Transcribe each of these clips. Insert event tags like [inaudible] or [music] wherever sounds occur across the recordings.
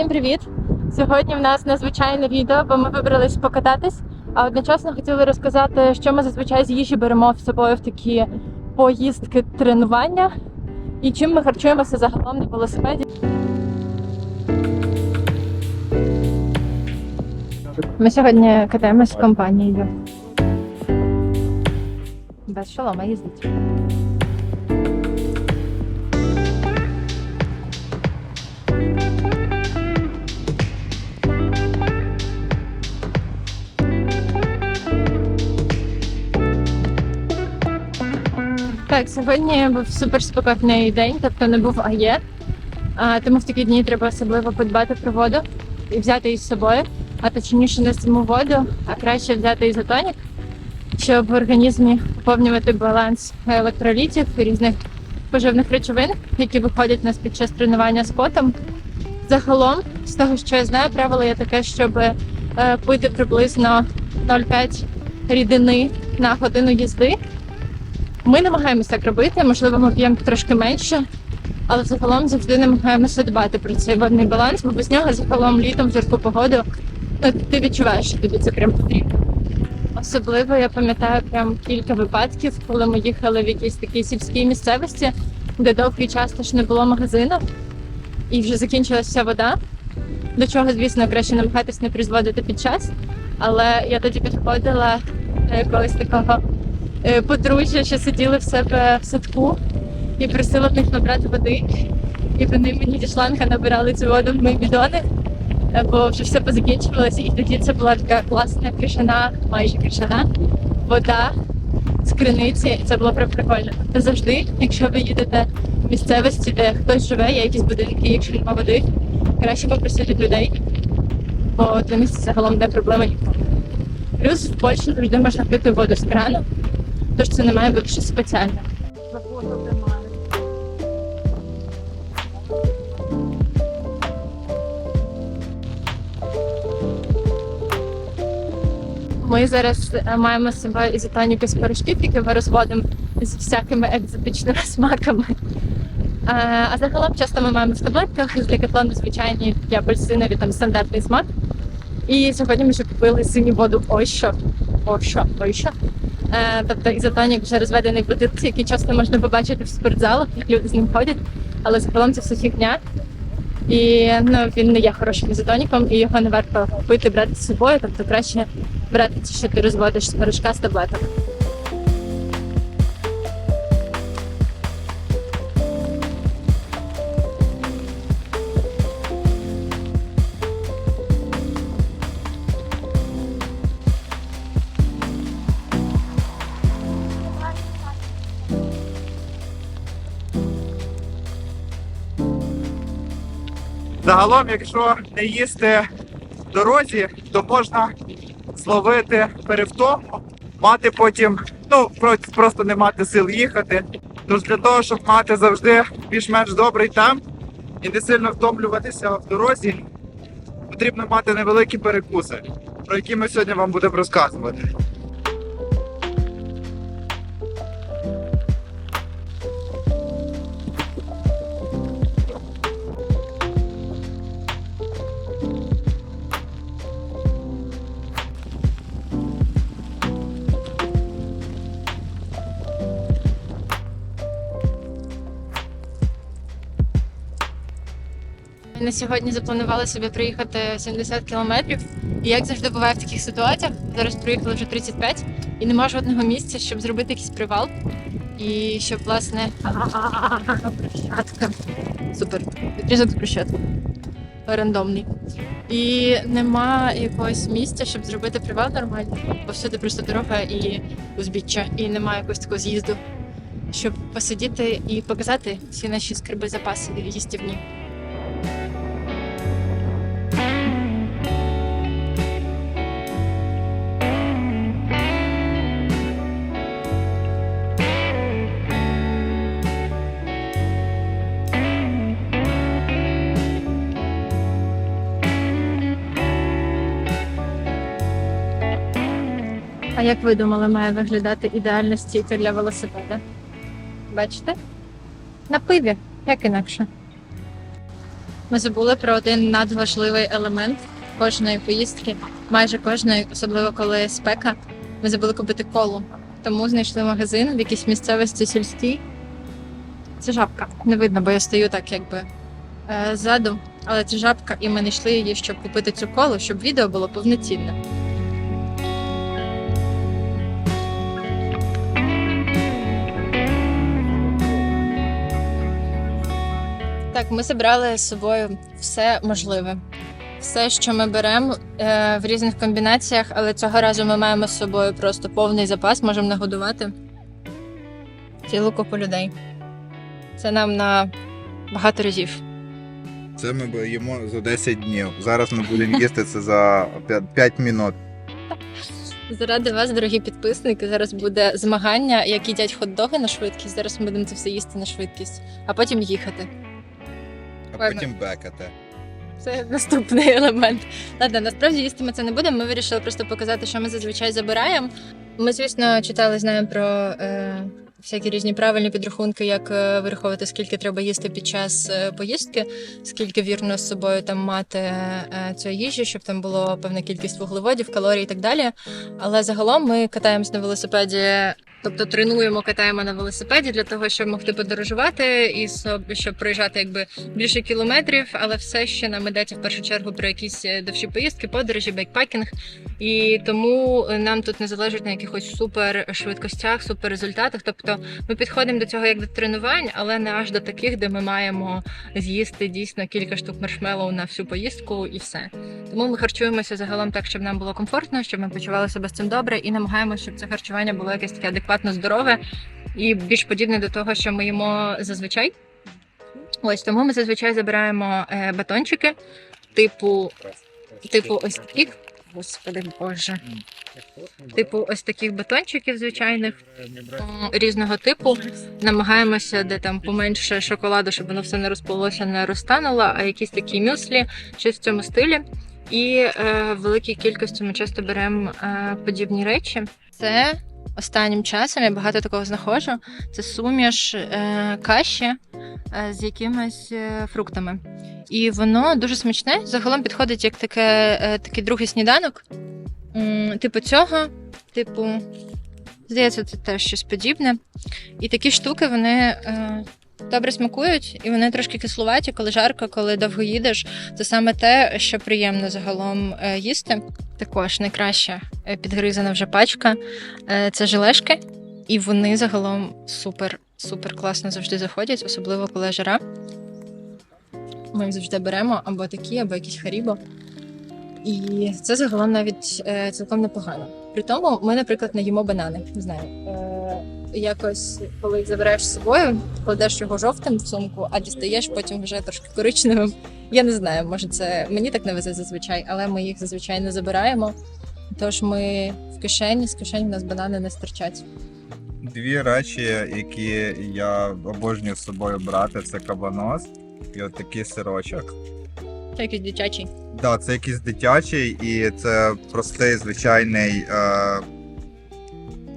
Всім привіт! Сьогодні в нас надзвичайне відео, бо ми вибрались покататись, а одночасно хотіли розказати, що ми зазвичай з їжі беремо з собою в такі поїздки тренування і чим ми харчуємося загалом на велосипеді. Ми сьогодні катаємось з компанією. Без шолома їздить. Так, сьогодні був суперспекотний день, тобто не був АЄ. А, тому в такі дні треба особливо подбати про воду і взяти її з собою, а точніше не саму воду, а краще взяти ізотонік, щоб в організмі поповнювати баланс електролітів і різних поживних речовин, які виходять у нас під час тренування з котом. Загалом, з того, що я знаю, правило є таке, щоб е, пити приблизно 0,5 рідини на годину їзди. Ми намагаємося так робити, можливо, ми п'ємо трошки менше, але загалом завжди намагаємося дбати про цей водний баланс, бо без нього загалом літом в жарку погоду ну, ти відчуваєш, що тобі це прям потрібно. Особливо я пам'ятаю прям кілька випадків, коли ми їхали в якійсь такій сільській місцевості, де довгий час теж не було магазину, і вже закінчилася вода. До чого, звісно, краще намагатись не призводити під час. Але я тоді підходила до якогось такого е, подружжя, що сиділи в себе в садку і просила в них набрати води. І вони мені зі шланга набирали цю воду в мої бідони, е, бо вже все позакінчувалося. І тоді це була така класна кришана, майже кришана вода з криниці. Це було прям прикольно. Тобто завжди, якщо ви їдете в місцевості, де хтось живе, є якісь будинки, якщо немає води, краще попросити людей, бо для місця загалом не проблема ніколи. Плюс в Польщі завжди можна пити воду з крану, тож це не має бути щось спеціальне. Ми зараз е, маємо з собою ізотоніки з порошків, які ми розводимо з всякими екзотичними [laughs] смаками. Е, А загалом часто ми маємо в таблетках з декатлону звичайні апельсинові, там стандартний смак. І сьогодні ми вже купили синю воду Ойшо. Ойшо, Ойшо. Е, Тобто ізотонік вже розведений в бутилці, який часто можна побачити в спортзалах, як люди з ним ходять, але загалом це все фігня. І ну, він не є хорошим ізотоніком, і його не варто пити, брати з собою, тобто краще брати те, що ти розводиш з порошка з таблеток. Загалом, якщо не їсти в дорозі, то можна зловити перевтому, мати потім, ну просто не мати сил їхати. Тож для того, щоб мати завжди більш-менш добрий темп і не сильно втомлюватися в дорозі, потрібно мати невеликі перекуси, про які ми сьогодні вам будемо розказувати. На сьогодні запланували собі проїхати 70 кілометрів. І як завжди буває в таких ситуаціях, зараз проїхали вже 35 і нема жодного місця, щоб зробити якийсь привал. І щоб, власне. Супер. Відрізок з брусчатки. Рандомний. І нема якогось місця, щоб зробити привал нормально, бо всюди просто дорога і узбіччя, і немає якогось такого з'їзду, щоб посидіти і показати всі наші скарби запаси їстівні. А як ви думали, має виглядати ідеальна стійка для велосипеда? Бачите? На пиві, як інакше. ми забули про один надважливий елемент кожної поїздки, майже кожної, особливо коли спека. Ми забули купити колу. Тому знайшли магазин в якійсь місцевості сільській. Це жабка. Не видно, бо я стою так якби е, ззаду. Але це жабка, і ми знайшли її, щоб купити цю колу, щоб відео було повноцінне. Так, ми зібрали з собою все можливе. Все, що ми беремо е, в різних комбінаціях, але цього разу ми маємо з собою просто повний запас, можемо нагодувати цілу купу людей. Це нам на багато разів. Це ми їмо за 10 днів. Зараз ми будемо їсти це за 5 минут. Заради вас, дорогі підписники, зараз буде змагання, як їдять хот-доги на швидкість. Зараз ми будемо це все їсти на швидкість, а потім їхати. Ладно. потім бекати. Це наступний елемент. Ладно, насправді їсти ми це не будемо. Ми вирішили просто показати, що ми зазвичай забираємо. Ми, звісно, читали, знаємо про е, всякі різні правильні підрахунки, як е, вираховувати, скільки треба їсти під час е, поїздки, скільки вірно з собою там мати е, цієї їжі, щоб там було певна кількість вуглеводів, калорій і так далі. Але загалом ми катаємось на велосипеді. Тобто тренуємо, катаємо на велосипеді для того, щоб могти подорожувати і щоб проїжджати якби більше кілометрів, але все ще нам йдеться в першу чергу про якісь е, довші поїздки, подорожі, бейкпакінг. І тому е, нам тут не залежить на якихось супер швидкостях, супер результатах. Тобто ми підходимо до цього як до тренувань, але не аж до таких, де ми маємо з'їсти дійсно кілька штук маршмеллоу на всю поїздку і все. Тому ми харчуємося загалом так, щоб нам було комфортно, щоб ми почували себе з цим добре, і намагаємося, щоб це харчування було якесь таке адекватно здорове і більш подібне до того, що ми їмо зазвичай. Ось тому ми зазвичай забираємо е, батончики, типу, типу ось таких. Господи Боже. Типу, ось таких батончиків звичайних різного типу. Намагаємося, де там поменше шоколаду, щоб воно все не розплилося, не розтануло, а якісь такі мюслі, щось в цьому стилі. І е, в великій кількості ми часто беремо е, подібні речі. Це останнім часом я багато такого знаходжу. Це суміш е, каші е, з якимись е, фруктами. І воно дуже смачне. Загалом підходить як таке, е, такий другий сніданок. М, Типу цього, типу, здається, це теж щось подібне. І такі штуки вони е, добре смакують, і вони трошки кислуваті, коли жарко, коли довго їдеш. Це саме те, що приємно загалом е, їсти. Також найкраща е, підгризана вже пачка. Е, це желешки, і вони загалом супер, супер класно завжди заходять, особливо коли жара. Ми їх завжди беремо або такі, або якісь харібо. І це загалом навіть е, цілком непогано. При тому ми, наприклад, не їмо банани. Не знаю. Е, якось, коли їх забираєш з собою, кладеш його жовтим в сумку, а дістаєш потім вже трошки коричневим. Я не знаю, може це мені так не везе зазвичай, але ми їх зазвичай не забираємо. Тож ми в кишені, з кишені в нас банани не стирчать. Дві речі, які я обожнюю з собою брати, це кабанос і от такий сирочок. Це якийсь дитячий. Да, це якийсь дитячий, і це простий звичайний, е,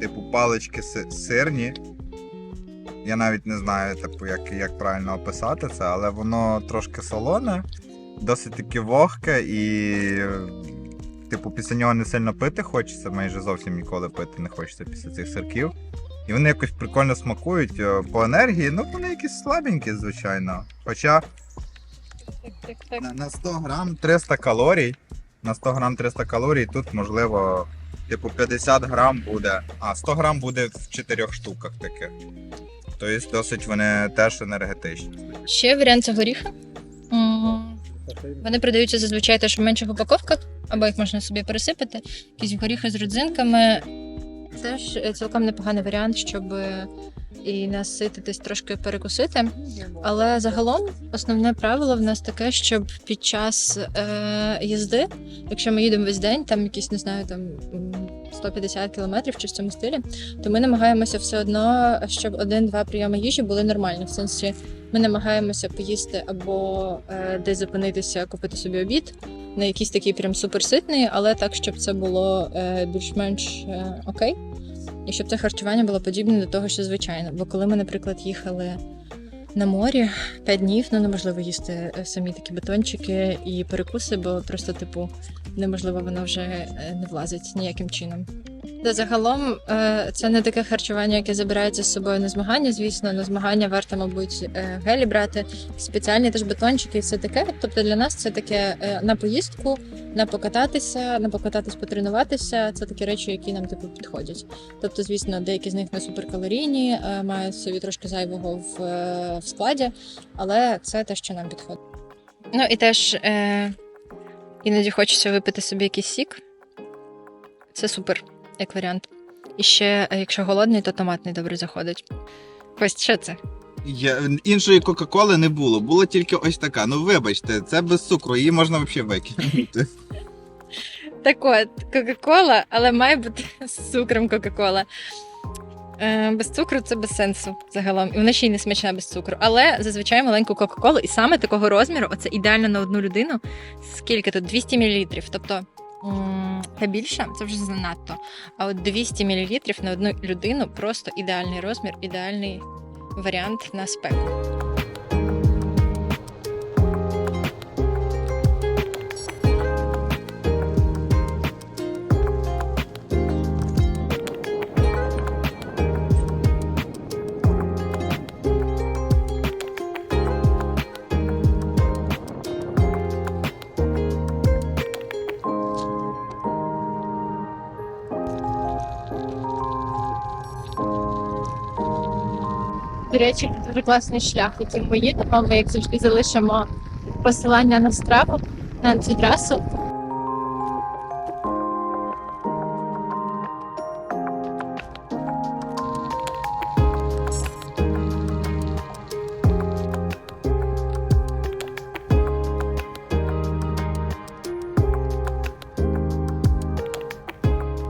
типу, палички си- сирні. Я навіть не знаю, типу, як, як правильно описати це, але воно трошки солоне, досить таки вогке і. Типу, після нього не сильно пити хочеться, майже зовсім ніколи пити не хочеться після цих сирків. І вони якось прикольно смакують е, по енергії, ну вони якісь слабенькі, звичайно. Хоча Так, так, так. на, на 100 грам 300 калорій. На 100 грам 300 калорій тут можливо, типу 50 грам буде. А 100 грам буде в 4 штуках таких. Тобто досить вони теж енергетичні. Ще варіант це горіхи. М, Вони продаються зазвичай теж в менших упаковках, або їх можна собі пересипати. Якісь горіхи з родзинками. Теж е, цілком непоганий варіант, щоб е, і насититись, трошки перекусити. Але загалом основне правило в нас таке, щоб під час е, їзди, якщо ми їдемо весь день, там якісь, не знаю, там м, 150 кілометрів чи в цьому стилі, то ми намагаємося все одно, щоб один-два прийоми їжі були нормальні. В сенсі ми намагаємося поїсти або е, десь зупинитися, купити собі обід, не якийсь такий прям суперситний, але так, щоб це було е, більш-менш е, окей. І щоб це харчування було подібне до того, що звичайно. Бо коли ми, наприклад, їхали на морі 5 днів. Ну неможливо їсти е, самі такі батончики і перекуси, бо просто, типу, неможливо, воно вже е, не влазить ніяким чином. Та загалом е, це не таке харчування, яке забирається з собою на змагання. Звісно, на змагання варто, мабуть, е, гелі брати, спеціальні теж батончики і все таке. Тобто для нас це таке е, на поїздку, на покататися, на покататись, потренуватися. Це такі речі, які нам типу підходять. Тобто, звісно, деякі з них не суперкалорійні, мають собі трошки зайвого в, в складі, але це те, що нам підходить. Ну і теж е, іноді хочеться випити собі якийсь сік. Це супер, як варіант. І ще, е, якщо голодний, то томатний добре заходить. Ось що це? Я, іншої Кока-Коли не було, було тільки ось така. Ну вибачте, це без цукру, її можна взагалі викинути. [laughs] Так от, Кока-Кола, але має бути [laughs] з цукром Кока-Кола. Е, без цукру це без сенсу загалом. І вона ще й не смачна без цукру. Але зазвичай маленьку Кока-Колу, і саме такого розміру, оце ідеально на одну людину. Скільки тут? 200 мл. Тобто та більше це вже занадто. А от 200 мл на одну людину просто ідеальний розмір, ідеальний варіант на спеку. Речі, дуже класний шлях, яким ми їдемо. Ми, як завжди, залишимо посилання на страву на цю трасу.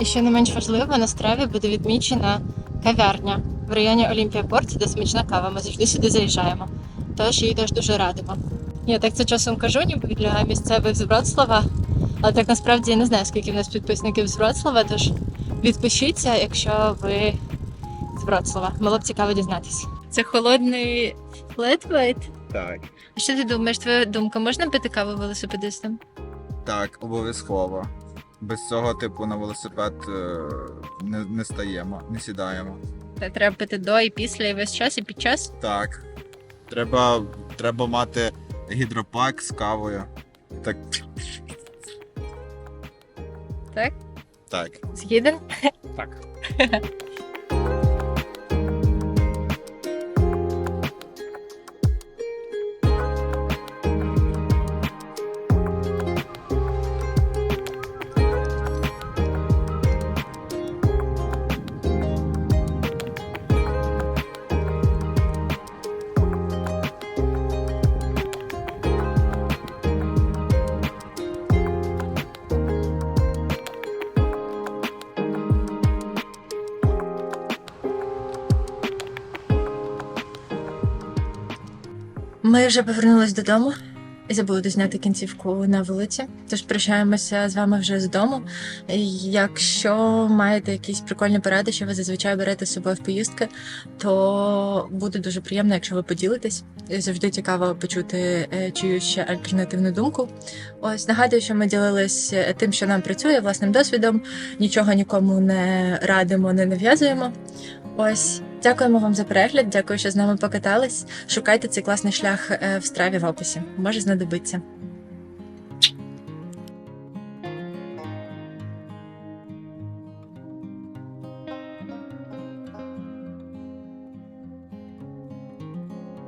І що не менш важливо, на страві буде відмічена кав'ярня в районі Олімпіапорт, де смачна кава. Ми завжди сюди заїжджаємо. Тож її теж дуже радимо. Я так це часом кажу, ніби для місцевих з Вроцлава, але так насправді я не знаю, скільки в нас підписників з Вроцлава, тож відпишіться, якщо ви з Вроцлава. Було б цікаво дізнатися. Це холодний флетвейт. Так, А що ти думаєш? Твоя думка, можна пити каву велосипедистам? так, обов'язково. Без цього, типу, на велосипед е, не, не стаємо, не сідаємо. Та Треба пити до і після, і весь час, і під час. Так. Треба, треба мати гідропак з кавою. Так. Так? Так. Згіден? Так. [laughs] Ми вже повернулись додому і забули дозняти кінцівку на вулиці. Тож прощаємося з вами вже з дому. Якщо маєте якісь прикольні поради, що ви зазвичай берете з собою в поїздки, то буде дуже приємно, якщо ви поділитесь. Завжди цікаво почути е, чиюсь ще альтернативну думку. Ось нагадую, що ми ділились е, тим, що нам працює, власним досвідом. Нічого нікому не радимо, не нав'язуємо. Ось дякуємо вам за перегляд. Дякую, що з нами покатались. Шукайте цей класний шлях е, в страві в описі. Може знадобиться.